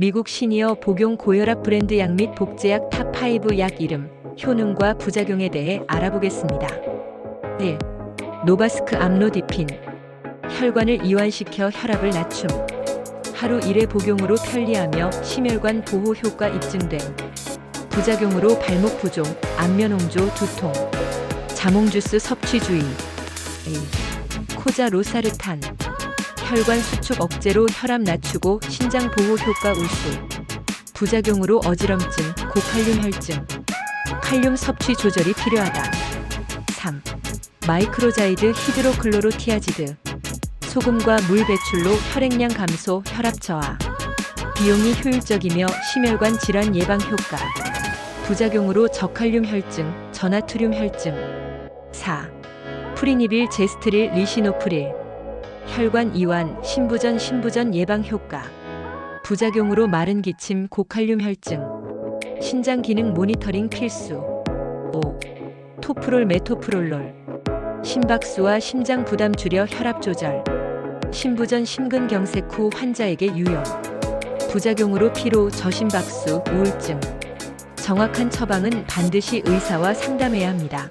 미국 시니어 복용 고혈압 브랜드 약 및 복제약 탑5 약 이름, 효능과 부작용에 대해 알아보겠습니다. 1. 노바스크 암로디핀. 혈관을 이완시켜 혈압을 낮춤. 하루 1회 복용으로 편리하며 심혈관 보호 효과 입증됨. 부작용으로 발목 부종, 안면 홍조, 두통. 자몽 주스 섭취 주의. 2. 코자 로사르탄. 혈관 수축 억제로 혈압 낮추고 신장 보호 효과 우수. 부작용으로 어지럼증, 고칼륨 혈증. 칼륨 섭취 조절이 필요하다. 3. 마이크로자이드 히드로클로로티아지드. 소금과 물 배출로 혈액량 감소, 혈압 저하. 비용이 효율적이며 심혈관 질환 예방 효과. 부작용으로 저칼륨 혈증, 저나트륨 혈증. 4. 프리니빌 제스트릴 리시노프릴. 혈관 이완, 신부전 신부전 예방 효과. 부작용으로 마른 기침, 고칼륨 혈증. 신장 기능 모니터링 필수. 5. 토프롤 메토프롤롤. 심박수와 심장 부담 줄여 혈압 조절. 심부전 심근경색 후 환자에게 유용. 부작용으로 피로, 저심박수, 우울증. 정확한 처방은 반드시 의사와 상담해야 합니다.